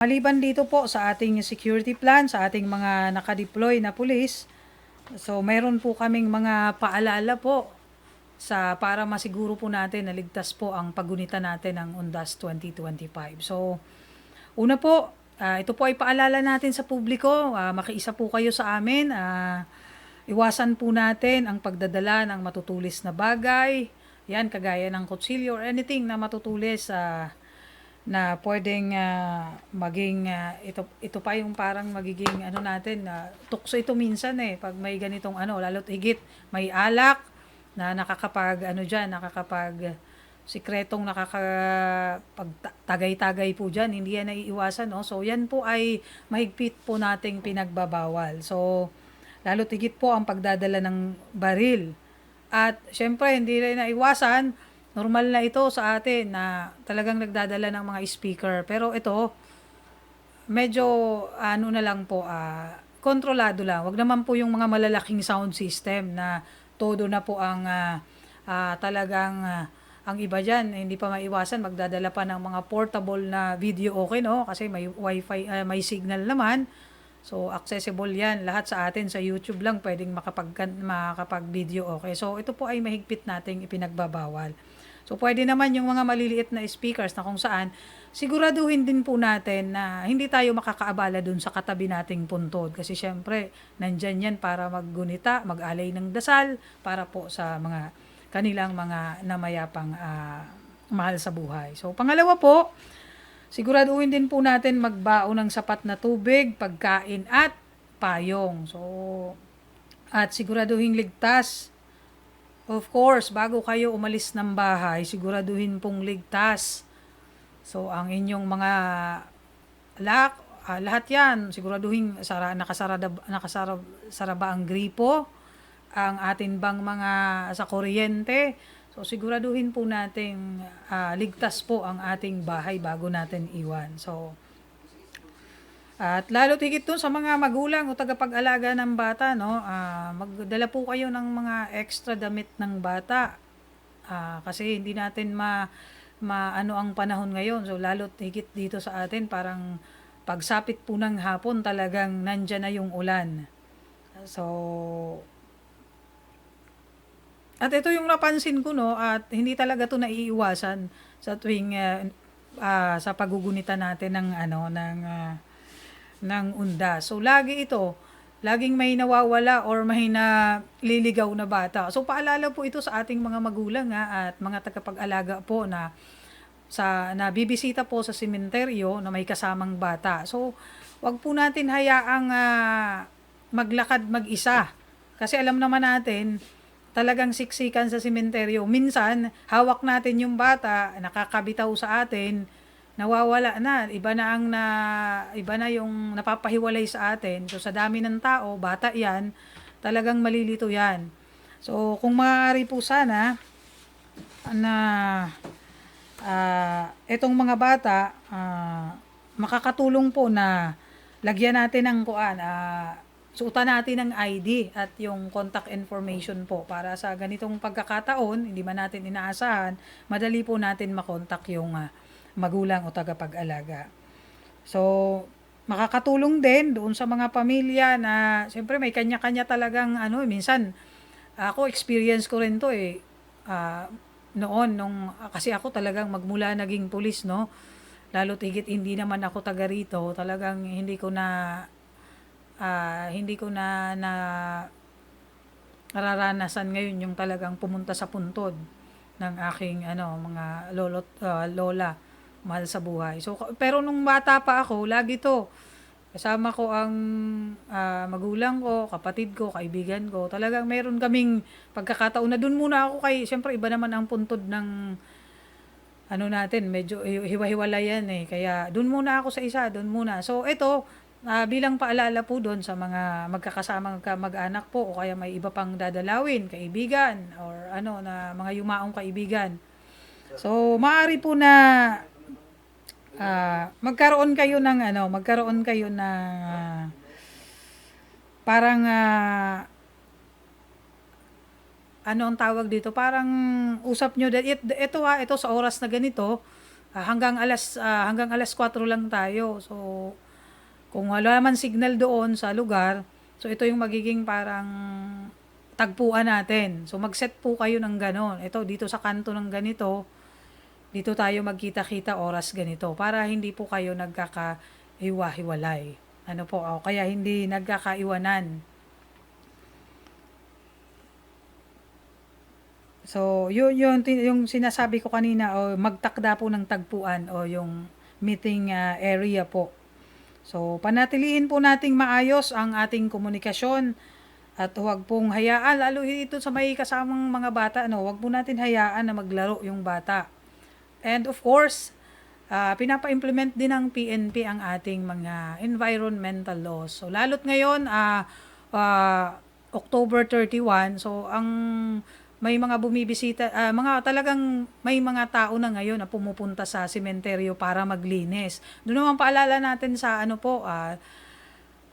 Maliban dito po sa ating security plan, sa ating mga nakadeploy na pulis, so mayroon po kaming mga paalala po sa para masiguro po natin na ligtas po ang paggunita natin ng UNDAS 2025. So, una po, ah, ito po ay paalala natin sa publiko, ah, makiisa po kayo sa amin, ah, iwasan po natin ang pagdadala ng matutulis na bagay, yan kagaya ng kutsilyo or anything na matutulis sa na pwedeng ah, maging ah, ito ito pa yung parang magiging ano natin na tukso ito minsan eh pag may ganitong ano lalo't higit may alak na nakakapag ano diyan nakakapag sikretong nakakapag tagay-tagay po diyan hindi yan naiiwasan no? So yan po ay mahigpit po nating pinagbabawal. So lalo't higit po ang pagdadala ng baril. At syempre hindi rin naiwasan normal na ito sa atin na talagang nagdadala ng mga speaker. Pero ito, medyo ano na lang po, ah, kontrolado lang. Wag naman po yung mga malalaking sound system na todo na po ang ah, ah, talagang ah, ang iba dyan, hindi pa maiwasan, magdadala pa ng mga portable na video okay, no? Kasi may wifi, ah, may signal naman. So, accessible yan. Lahat sa atin sa YouTube lang pwedeng makapag, makapag-video okay. So, ito po ay mahigpit nating ipinagbabawal. So, pwede naman yung mga maliliit na speakers na kung saan, siguraduhin din po natin na hindi tayo makakaabala dun sa katabi nating puntod. Kasi syempre, nandyan yan para maggunita, mag-alay ng dasal, para po sa mga kanilang mga namayapang ah, mahal sa buhay. So, pangalawa po, siguraduhin din po natin magbaon ng sapat na tubig, pagkain at payong. So, at siguraduhin ligtas Of course, bago kayo umalis ng bahay, siguraduhin pong ligtas. So, ang inyong mga lak, ah, lahat yan, siguraduhin sara, nakasara, nakasara sara ba ang gripo, ang atin bang mga sa kuryente. So, siguraduhin po nating ah, ligtas po ang ating bahay bago natin iwan. So, at lalo tigit dun sa mga magulang o tagapag-alaga ng bata, no, ah, magdala po kayo ng mga extra damit ng bata. Ah, kasi hindi natin ma, maano ang panahon ngayon. So lalo higit dito sa atin, parang pagsapit po ng hapon talagang nandyan na yung ulan. So, at ito yung napansin ko, no, at hindi talaga to naiiwasan sa tuwing ah, ah, sa pagugunita natin ng ano ng ah, ng unda. So lagi ito, laging may nawawala or may naliligaw na bata. So paalala po ito sa ating mga magulang ha, at mga tagapag-alaga po na sa na bibisita po sa sementeryo na may kasamang bata. So wag po natin hayaang ah, maglakad mag-isa. Kasi alam naman natin, talagang siksikan sa sementeryo. Minsan, hawak natin yung bata, nakakabitaw sa atin, nawawala na. Iba na ang na, iba na yung napapahiwalay sa atin. So sa dami ng tao, bata 'yan, talagang malilito 'yan. So kung maaari po sana na ah etong mga bata ah, makakatulong po na lagyan natin ng kuan ah, suotan natin ng ID at yung contact information po para sa ganitong pagkakataon, hindi man natin inaasahan, madali po natin makontak yung ah, magulang o tagapag-alaga. So, makakatulong din doon sa mga pamilya na siyempre may kanya-kanya talagang ano, minsan ako experience ko rin to eh. Ah, noon nung kasi ako talagang magmula naging pulis no. Lalo tigit hindi naman ako taga rito, talagang hindi ko na ah, hindi ko na na nararanasan ngayon yung talagang pumunta sa puntod ng aking ano mga lolo ah, lola mahal sa buhay. So pero nung bata pa ako, lagi to kasama ko ang ah, magulang ko, kapatid ko, kaibigan ko. Talagang meron kaming pagkakataon na doon muna ako kay syempre iba naman ang puntod ng ano natin, medyo hi- hiwa-hiwala yan eh. Kaya doon muna ako sa isa, doon muna. So ito, ah, bilang paalala po doon sa mga magkakasamang ka- mag-anak po o kaya may iba pang dadalawin, kaibigan or ano na mga yumaong kaibigan. So maaari po na ah, magkaroon kayo ng ano, magkaroon kayo ng ah, parang ah, ano ang tawag dito? Parang usap nyo, ito ha, ito sa oras na ganito, ah, hanggang alas ah, hanggang alas 4 lang tayo. So kung wala man signal doon sa lugar, so ito yung magiging parang tagpuan natin. So mag-set po kayo ng ganon. Ito dito sa kanto ng ganito, dito tayo magkita-kita oras ganito para hindi po kayo nagkakahiwa-hiwalay. Ano po, o kaya hindi nagkakaiwanan. So, yun, yun, yung sinasabi ko kanina, o magtakda po ng tagpuan o yung meeting ah, area po. So, panatilihin po nating maayos ang ating komunikasyon at huwag pong hayaan, lalo ito sa may kasamang mga bata, ano, huwag po natin hayaan na maglaro yung bata. And of course, ah, pinapa-implement din ng PNP ang ating mga environmental laws. So, lalo't ngayon, ah, ah, October 31, so ang may mga bumibisita, ah, mga talagang may mga tao na ngayon na pumupunta sa sementeryo para maglinis. Doon naman paalala natin sa ano po, ah,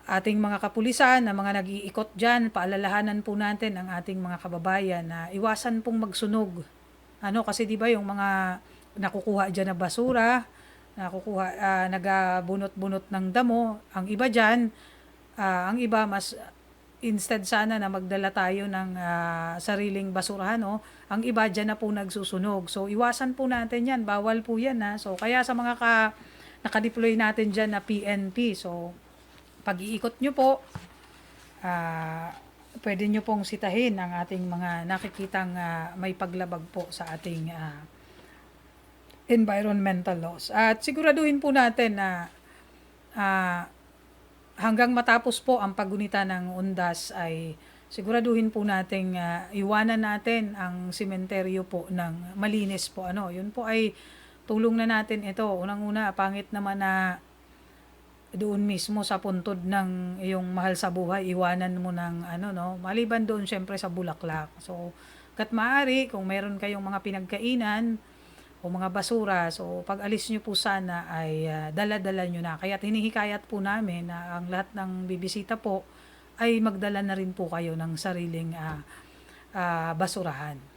ating mga kapulisan na mga nag-iikot dyan, paalalahanan po natin ang ating mga kababayan na iwasan pong magsunog. Ano, kasi di ba yung mga nakukuha dyan na basura, nakukuha, ah, nagabunot-bunot ng damo, ang iba dyan, ah, ang iba mas instead sana na magdala tayo ng ah, sariling basurahan, no? ang iba dyan na po nagsusunog. So, iwasan po natin yan. Bawal po yan, ha? So, kaya sa mga ka, nakadeploy natin dyan na PNP, so, pag-iikot nyo po, ah, pwede nyo pong sitahin ang ating mga nakikitang ah, may paglabag po sa ating ah, environmental laws. At siguraduhin po natin na ah, hanggang matapos po ang paggunita ng undas ay siguraduhin po nating ah, iwanan natin ang sementeryo po ng malinis po ano. Yun po ay tulong na natin ito. Unang-una, pangit naman na doon mismo sa puntod ng iyong mahal sa buhay, iwanan mo ng ano no, maliban doon syempre sa bulaklak. So, kat maaari kung meron kayong mga pinagkainan o mga basura, so pag alis nyo po sana ay ah, dala-dala nyo na. Kaya hinihikayat po namin na ang lahat ng bibisita po ay magdala na rin po kayo ng sariling ah, ah, basurahan.